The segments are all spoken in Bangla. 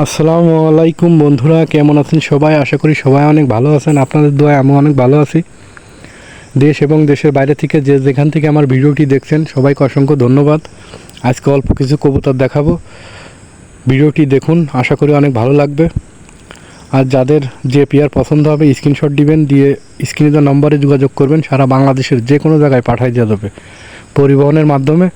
আসসালামু আলাইকুম বন্ধুরা, কেমন আছেন সবাই? আশা করি সবাই অনেক ভালো আছেন। আপনাদের দোয়ায় আমি অনেক ভালো আছি। দেশ এবং দেশের বাইরে থেকে যে যেখান থেকে আমার ভিডিওটি দেখছেন, সবাইকে অসংখ্য ধন্যবাদ। আজকে অল্প কিছু কবুতর দেখাবো। ভিডিওটি দেখুন, আশা করি অনেক ভালো লাগবে। আর যাদের যে পেয়ার পছন্দ হবে, স্ক্রিনশট দিবেন, দিয়ে স্ক্রিনে দেওয়া নম্বরে যোগাযোগ করবেন, সারা বাংলাদেশের যে কোনো জায়গায় পাঠাই দেওয়া যাবে। পরিবহনের মাধ্যমে।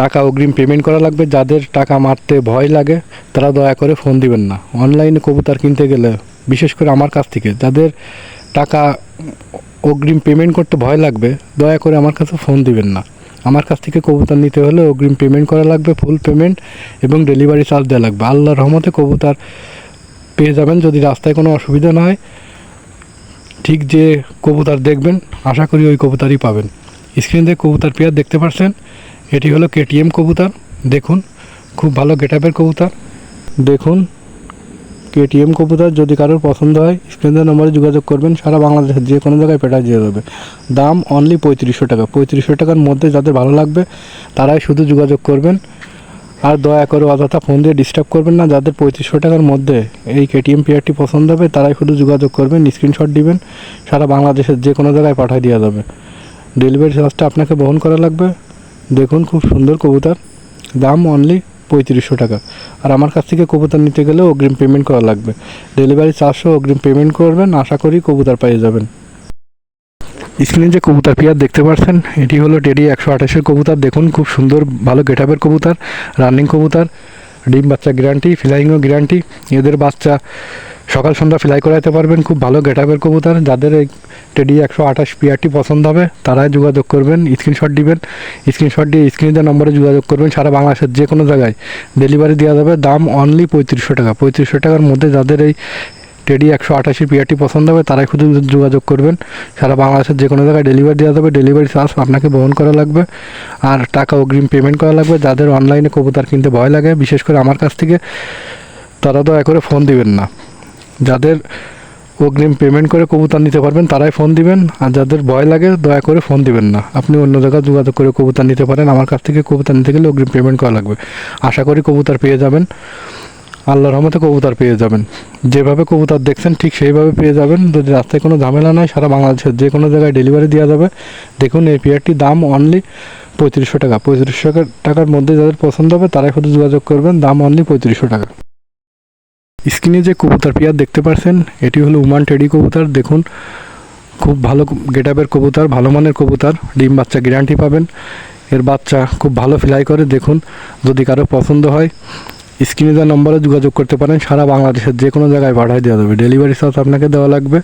টাকা অগ্রিম পেমেন্ট করা লাগবে। যাদের টাকা মারতে ভয় লাগে, তারা দয়া করে ফোন দিবেন না। অনলাইনে কবুতর কিনতে গেলে, বিশেষ করে আমার কাছ থেকে, যাদের টাকা অগ্রিম পেমেন্ট করতে ভয় লাগবে, দয়া করে আমার কাছে ফোন দিবেন না। আমার কাছ থেকে কবুতর নিতে হলে অগ্রিম পেমেন্ট করা লাগবে ফুল পেমেন্ট এবং ডেলিভারি চার্জ দেওয়া লাগবে। আল্লাহর রহমতে কবুতর পেয়ে যাবেন যদি রাস্তায় কোনো অসুবিধা না হয়। ঠিক যে কবুতর দেখবেন, আশা করি ওই কবুতরই পাবেন। স্ক্রিন দিয়ে কবুতর পেয়ার দেখতে পাচ্ছেন এটি হলো কেটিএম কবুতর। দেখুন, খুব ভালো গেটআপের কবুতর। দেখুন, কেটিএম কবুতর যদি কারোর পছন্দ হয় স্ক্রিনের নম্বরে যোগাযোগ করবেন, সারা বাংলাদেশের যে কোনো জায়গায় পেটা দিয়ে দেবে। দাম অনলি পঁয়ত্রিশশো টাকা। পঁয়ত্রিশশো টাকার মধ্যে যাদের ভালো লাগবে, তারাই শুধু যোগাযোগ করবেন। আর দয়া করে অযথা ফোন দিয়ে ডিস্টার্ব করবেন না, যাদের পঁয়ত্রিশশো টাকার মধ্যে এই কেটিএম পেয়ারটি পছন্দ হবে, তারাই শুধু যোগাযোগ করবেন স্ক্রিনশট দিবেন, সারা বাংলাদেশের যে কোনো জায়গায় পাঠিয়ে দেওয়া যাবে। ডেলিভারি চার্জটা আপনাকে বহন করা লাগবে। দেখুন, খুব সুন্দর কবুতর। দাম অনলি পঁয়ত্রিশশো টাকা। আর আমার কাছ থেকে কবুতর নিতে গেলে অগ্রিম পেমেন্ট করা লাগবে। ডেলিভারি চার্জও অগ্রিম পেমেন্ট করবেন, আশা করি কবুতর পেয়ে যাবেন। স্ক্রিনে যে কবুতর পেয়ার দেখতে পাচ্ছেন, এটি হলো টেডি একশো আঠাশের কবুতর। দেখুন, খুব সুন্দর, ভালো গেটআপের কবুতর রানিং কবুতর, ডিম বাচ্চা গ্যারান্টি ফ্লাইংও গ্যারান্টি এদের বাচ্চা সকাল সন্ধ্যা ফ্লাই করাতে পারবেন, খুব ভালো গেটআপের কবুতর। যাদের টেডি একশো আঠাশ পিয়ারটি পছন্দ হবে, তারাই যোগাযোগ করবেন স্ক্রিনশট দিবেন স্ক্রিনশট দিয়ে স্ক্রিনে দেওয়া নম্বরে যোগাযোগ করবেন সারা বাংলাদেশের যে কোনো জায়গায়। ডেলিভারি দেওয়া যাবে, দাম অনলি পঁয়ত্রিশশো টাকা। পঁয়ত্রিশশো টাকার মধ্যে যাদের এই টেডি একশো আঠাশি পিয়ারটি পছন্দ হবে, তারাই শুধু যোগাযোগ করবেন। সারা বাংলাদেশের যে কোনো জায়গায় ডেলিভারি দেওয়া যাবে ডেলিভারি চার্জ আপনাকে বহন করা লাগবে। আর টাকা অগ্রিম পেমেন্ট করা লাগবে। যাদের অনলাইনে কবুতর কিনতে ভয় লাগে, বিশেষ করে আমার কাছ থেকে, তারা দয়া করে ফোন দিবেন না। যাদের অগ্রিম পেমেন্ট করে কবুতর নিতে পারবেন, তারাই ফোন দিবেন। আর যাদের ভয় লাগে, দয়া করে ফোন দিবেন না। আপনি অন্য জায়গায় যোগাযোগ করে কবুতর নিতে পারেন। আমার কাছ থেকে কবুতর নিতে গেলে অগ্রিম পেমেন্ট করা লাগবে। আশা করি কবুতর পেয়ে যাবেন। আল্লাহর রহমতে কবুতর পেয়ে যাবেন। যেভাবে কবুতর দেখছেন, ঠিক সেইভাবে পেয়ে যাবেন। যদি রাস্তায় কোনো ঝামেলা নাই, সারা বাংলাদেশের যে কোনো জায়গায় ডেলিভারি দেওয়া যাবে। দেখুন, এই পেয়ারটির দাম অনলি পঁয়ত্রিশশো টাকা। পঁয়ত্রিশশো টাকার মধ্যে যাদের পছন্দ হবে, তারাই শুধু যোগাযোগ করবেন। দাম অনলি পঁয়ত্রিশশো টাকা। স্ক্রিনে যে কবুতর পেয়ার দেখতে পাচ্ছেন এটি হলো উমান টেডি কবুতর। দেখুন, খুব ভালো গেটআপের কবুতর, ভালো মানের কবুতর। ডিম বাচ্চা গ্যারান্টি পাবেন। এর বাচ্চা খুব ভালো ফ্লাই করে। দেখুন, যদি কারও পছন্দ হয়, স্ক্রিনে দেওয়া নম্বরে যোগাযোগ করতে পারেন। সারা বাংলাদেশের যে কোনো জায়গায় পাঠিয়ে দেওয়া যাবে। ডেলিভারি চার্জ আপনাকে দেওয়া লাগবে।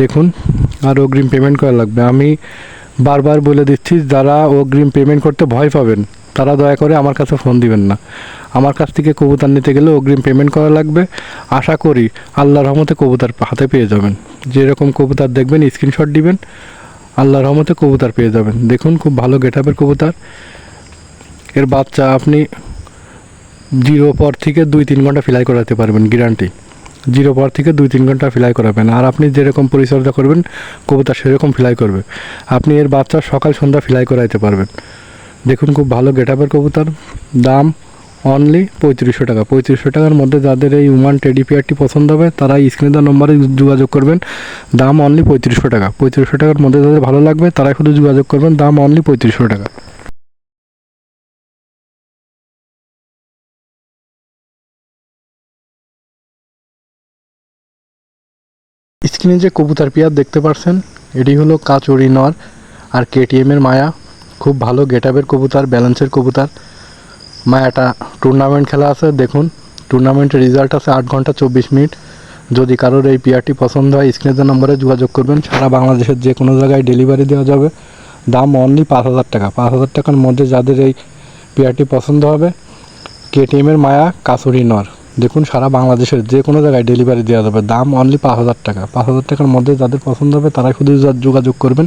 দেখুন, আর অগ্রিম পেমেন্ট করা লাগবে। আমি বারবার বলে দিচ্ছি, যারা অগ্রিম পেমেন্ট করতে ভয় পাবেন তারা দয়া করে আমার কাছে ফোন দিবেন না। আমার কাছ থেকে কবুতর নিতে গেলে অগ্রিম পেমেন্ট করা লাগবে। আশা করি আল্লাহর রহমতে কবুতর হাতে পেয়ে যাবেন। যেরকম কবুতর দেখবেন স্ক্রিনশট দিবেন, আল্লাহর রহমতে কবুতর পেয়ে যাবেন। দেখুন, খুব ভালো গেট আপের কবুতর। এর বাচ্চা আপনি জিরো পর থেকে দুই তিন ঘণ্টা ফ্লাই করাতে পারবেন গ্যারান্টি জিরো পর থেকে দুই তিন ঘণ্টা ফ্লাই করাবেন। আর আপনি যেরকম পরিচর্যা করবেন, কবুতর সেরকম ফ্লাই করবে। আপনি এর বাচ্চা সকাল সন্ধ্যা ফ্লাই করাইতে পারবেন। দেখুন, খুব ভালো গেটআপের কবুতর। দাম অনলি পঁয়ত্রিশশো টাকা। পঁয়ত্রিশশো টাকার মধ্যে যাদের এই উমান টেডি পেয়ারটি পছন্দ হবে তারা স্ক্রিনে দেওয়া নম্বরে যোগাযোগ করবেন। দাম অনলি পঁয়ত্রিশশো টাকা। পঁয়ত্রিশশো টাকার মধ্যে যাদের ভালো লাগবে তারা শুধু যোগাযোগ করবেন। দাম অনলি পঁয়ত্রিশশো টাকা। স্ক্রিনে যে কবুতর পেয়ার দেখতে পাচ্ছেন এটি হলো কাচুরি নর আর কেটিএমের মায়া। খুব ভালো গেটআপের কবুতর ব্যালেন্সের কবুতর। মা মায়াটা টুর্নামেন্ট খেলা আছে, দেখুন। টুর্নামেন্টের রেজাল্ট আছে আট ঘণ্টা চব্বিশ মিনিট। যদি কারোর এই পেয়ারটি পছন্দ হয় স্ক্রিনের নম্বরে যোগাযোগ করবেন। সারা বাংলাদেশের যে কোনো জায়গায় ডেলিভারি দেওয়া যাবে। দাম অনলি পাঁচ হাজার টাকা। পাঁচ হাজার টাকার মধ্যে যাদের এই পেয়ারটি পছন্দ হবে কেটিএমের মায়া কাসুরি নর। দেখুন, সারা বাংলাদেশের যে কোনো জায়গায় ডেলিভারি দেওয়া যাবে। দাম অনলি পাঁচ হাজার টাকা। পাঁচ হাজার টাকার মধ্যে যাদের পছন্দ হবে, তারাই শুধু যোগাযোগ করবেন।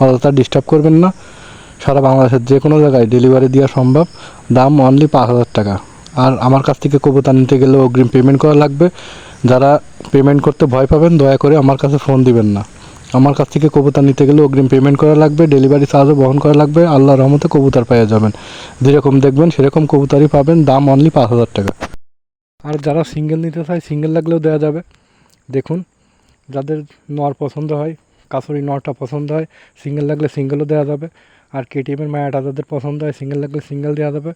অযথা ডিস্টার্ব করবেন না। সারা বাংলাদেশের যে কোনো জায়গায় ডেলিভারি দেওয়া সম্ভব। দাম অনলি পাঁচ হাজার টাকা। আর আমার কাছ থেকে কবুতর নিতে গেলে অগ্রিম পেমেন্ট করা লাগবে। যারা পেমেন্ট করতে ভয় পাবেন, দয়া করে আমার কাছে ফোন দিবেন না। আমার কাছ থেকে কবুতর নিতে গেলে অগ্রিম পেমেন্ট করা লাগবে ডেলিভারি চার্জও বহন করা লাগবে, আল্লাহর রহমতে কবুতর পেয়ে যাবেন। যেরকম দেখবেন, সেরকম কবুতরই পাবেন, দাম অনলি পাঁচ হাজার টাকা। আর যারা সিঙ্গেল নিতে চায় সিঙ্গেল লাগলেও দেওয়া যাবে। দেখুন, যাদের নর পছন্দ হয় কাসুরি নটা পছন্দ হয়। সিঙ্গেল লাগলে সিঙ্গেলও দেওয়া যাবে। আর কেটিএমের মায়াটা যাদের পছন্দ হয় সিঙ্গেল লাগলে সিঙ্গেল দেওয়া যাবে।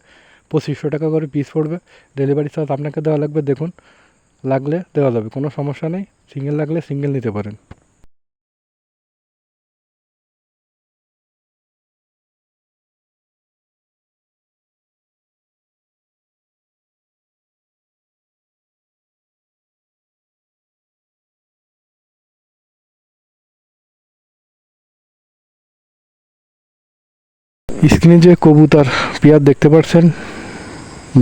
পঁচিশশো টাকা করে পিস পড়বে। ডেলিভারি চার্জ আপনাকে দেওয়া লাগবে, দেখুন। লাগলে দেওয়া যাবে, কোনো সমস্যা নেই। সিঙ্গেল লাগলে সিঙ্গেল নিতে পারেন। স্ক্রিনে যে কবুতর পেয়ার দেখতে পাচ্ছেন,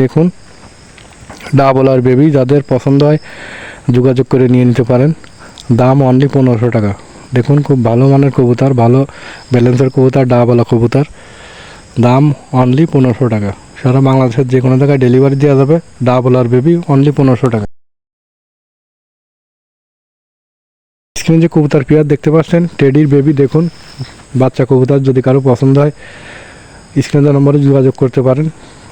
দেখুন ডাবল আর বেবি যাদের পছন্দ হয় যোগাযোগ করে নিয়ে নিতে পারেন। দাম অনলি পনেরোশো টাকা। দেখুন, খুব ভালো মানের কবুতর, ভালো ব্যালেন্সের কবুতর ডাবলা কবুতর। দাম অনলি পনেরোশো টাকা। সারা বাংলাদেশের যে কোনো জায়গায় ডেলিভারি দেওয়া যাবে ডাবল আর বেবি অনলি পনেরোশো টাকা। স্ক্রিনে যে কবুতর পেয়ার দেখতে পাচ্ছেন টেডির বেবি দেখুন, বাচ্চা কবুতর যদি কারও পছন্দ হয় স্ক্রিনের নম্বরে যোগাযোগ করতে পারেন।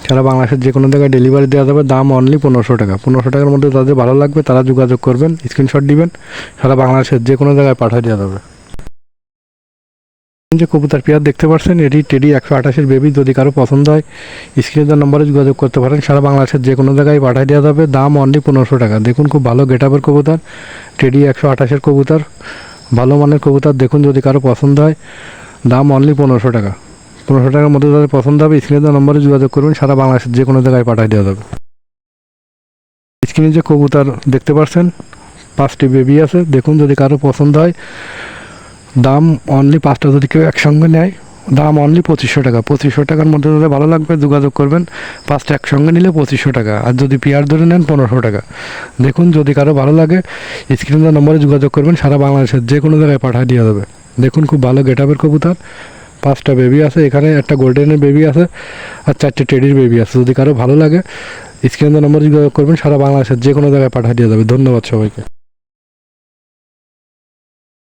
সারা বাংলাদেশের যে কোনো জায়গায় ডেলিভারি দেওয়া যাবে, দাম অনলি পনেরোশো টাকা। পনেরোশো টাকার মধ্যে তাদের ভালো লাগবে, তারা যোগাযোগ করবেন স্ক্রিনশট দিবেন, সারা বাংলাদেশের যে কোনো জায়গায় পাঠিয়ে দেওয়া যাবে। যে কবুতর পেয়ার দেখতে পাচ্ছেন, এটি টেডি একশো আঠাশের বেবি যদি কারও পছন্দ হয় স্ক্রিনের নম্বরে যোগাযোগ করতে পারেন। সারা বাংলাদেশের যে কোনো জায়গায় পাঠিয়ে দেওয়া যাবে, দাম অনলি পনেরোশো টাকা। দেখুন, খুব ভালো গেট আপের কবুতর টেডি একশো আঠাশের কবুতার, ভালো মানের কবুতার, দেখুন যদি কারও পছন্দ হয়, দাম অনলি পনেরোশো টাকা। পনেরোশো টাকার মধ্যে তাদের পছন্দ হবে স্ক্রিনের নম্বরে যোগাযোগ করবেন সারা বাংলাদেশের যে কোনো জায়গায় পাঠিয়ে দেওয়া যাবে। স্ক্রিনে যে কবুতর দেখতে পাচ্ছেন, পাঁচটি বেবি আছে। দেখুন, যদি কারও পছন্দ হয়, দাম অনলি পাঁচটা যদি কেউ একসঙ্গে নেয়, দাম অনলি পঁচিশশো টাকা। পঁচিশশো টাকার মধ্যে যদি ভালো লাগবে, যোগাযোগ করবেন। পাঁচটা একসঙ্গে নিলে পঁচিশশো টাকা। আর যদি পেয়ার ধরে নেন, পনেরোশো টাকা। দেখুন, যদি কারও ভালো লাগে স্ক্রিনের নম্বরে যোগাযোগ করবেন, সারা বাংলাদেশের যে কোনো জায়গায় পাঠিয়ে দেওয়া যাবে। দেখুন, খুব ভালো গেট আপের কবুতর। পাঁচটা বেবি আছে, এখানে একটা গোল্ডেনের বেবি আছে আর চারটে টেডির বেবি আছে। যদি কারও ভালো লাগে স্ক্রিনের নম্বর করবেন, সারা বাংলাদেশের যে কোনো জায়গায় পাঠিয়ে দেওয়া যাবে। ধন্যবাদ সবাইকে।